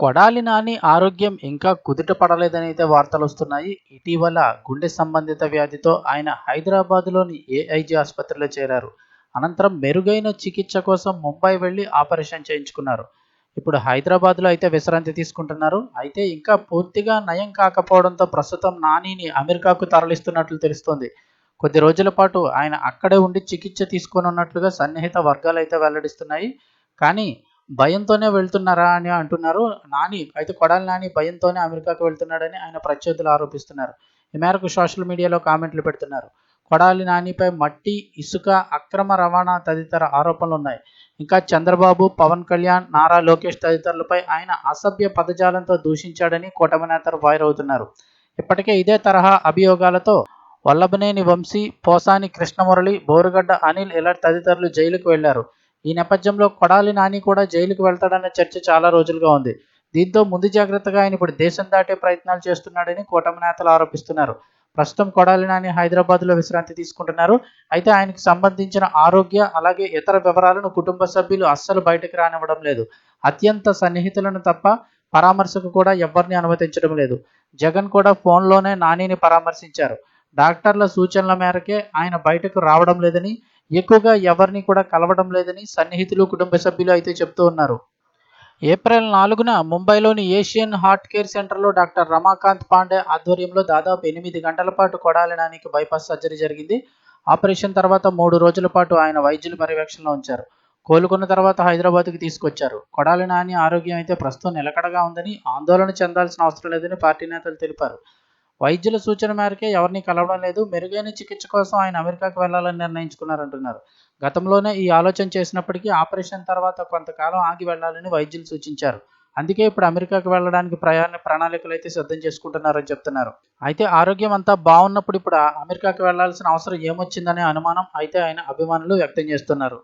కొడాలి నాని ఆరోగ్యం ఇంకా కుదుట పడలేదని అయితే వార్తలు వస్తున్నాయి. ఇటీవల గుండె సంబంధిత వ్యాధితో ఆయన హైదరాబాద్లోని ఏఐజీ ఆసుపత్రిలో చేరారు. అనంతరం మెరుగైన చికిత్స కోసం ముంబై వెళ్ళి ఆపరేషన్ చేయించుకున్నారు. ఇప్పుడు హైదరాబాద్లో అయితే విశ్రాంతి తీసుకుంటున్నారు. అయితే ఇంకా పూర్తిగా నయం కాకపోవడంతో ప్రస్తుతం నానిని అమెరికాకు తరలిస్తున్నట్లు తెలుస్తోంది. కొద్ది రోజుల పాటు ఆయన అక్కడే ఉండి చికిత్స తీసుకోనున్నట్లుగా సన్నిహిత వర్గాలు అయితే వెల్లడిస్తున్నాయి. కానీ భయంతోనే వెళ్తున్నారా అని అంటున్నారు. నాని అయితే కొడాలి నాని భయంతోనే అమెరికాకు వెళ్తున్నాడని ఆయన ప్రత్యర్థులు ఆరోపిస్తున్నారు. ఈ మేరకు సోషల్ మీడియాలో కామెంట్లు పెడుతున్నారు. కొడాలి నానిపై మట్టి ఇసుక అక్రమ రవాణా తదితర ఆరోపణలు ఉన్నాయి ఇంకా చంద్రబాబు పవన్ కళ్యాణ్ నారా లోకేష్ తదితరులపై ఆయన అసభ్య పదజాలంతో దూషించాడని కూటమి నేతలు ఫైర్ అవుతున్నారు ఇప్పటికే ఇదే తరహా అభియోగాలతో వల్లభనేని వంశీ పోసాని కృష్ణమురళి బోరుగడ్డ అనిల్ ఇలా తదితరులు జైలుకు వెళ్ళారు. ఈ నేపథ్యంలో కొడాలి నాని కూడా జైలుకు వెళ్తాడన్న చర్చ చాలా రోజులుగా ఉంది. దీంతో ముందు జాగ్రత్తగా ఆయన ఇప్పుడు దేశం దాటే ప్రయత్నాలు చేస్తున్నాడని కూటమి నేతలు ఆరోపిస్తున్నారు. ప్రస్తుతం కొడాలి నాని హైదరాబాద్లో విశ్రాంతి తీసుకుంటున్నారు. అయితే ఆయనకు సంబంధించిన ఆరోగ్య అలాగే ఇతర వివరాలను కుటుంబ సభ్యులు అస్సలు బయటకు రానివ్వడం లేదు. అత్యంత సన్నిహితులను తప్ప పరామర్శకు కూడా ఎవరిని అనుమతించడం లేదు. జగన్ కూడా ఫోన్లోనే నానిని పరామర్శించారు. డాక్టర్ల సూచనల మేరకే ఆయన బయటకు రావడం లేదని ఎక్కువగా ఎవరిని కూడా కలవడం లేదని సన్నిహితులు కుటుంబ సభ్యులు అయితే చెప్తూ ఉన్నారు. ఏప్రిల్ నాలుగున ముంబైలోని ఏషియన్ హార్ట్ కేర్ సెంటర్లో డాక్టర్ రమాకాంత్ పాండే ఆధ్వర్యంలో దాదాపు ఎనిమిది గంటల పాటు కొడాలి నానికి బైపాస్ సర్జరీ జరిగింది. ఆపరేషన్ తర్వాత మూడు రోజుల పాటు ఆయన వైద్యుల పర్యవేక్షణలో ఉంచారు. కోలుకున్న తర్వాత హైదరాబాద్కి తీసుకొచ్చారు. కొడాలి నాని ఆరోగ్యం అయితే ప్రస్తుతం నిలకడగా ఉందని ఆందోళన చెందాల్సిన అవసరం లేదని పార్టీ నేతలు తెలిపారు. వైద్యుల సూచన మేరకే ఎవరిని కలవడం లేదు. మెరుగైన చికిత్స కోసం ఆయన అమెరికాకు వెళ్ళాలని నిర్ణయించుకున్నారంటున్నారు. గతంలోనే ఈ ఆలోచన చేసినప్పటికీ ఆపరేషన్ తర్వాత కొంతకాలం ఆగి వెళ్ళాలని వైద్యులు సూచించారు. అందుకే ఇప్పుడు అమెరికాకు వెళ్ళడానికి ప్రయాణ ప్రణాళికలు అయితే సిద్ధం చేసుకుంటున్నారని చెప్తున్నారు. అయితే ఆరోగ్యం అంతా బాగున్నప్పుడు ఇప్పుడు అమెరికాకు వెళ్ళాల్సిన అవసరం ఏమొచ్చిందనే అనుమానం అయితే ఆయన అభిమానులు వ్యక్తం చేస్తున్నారు.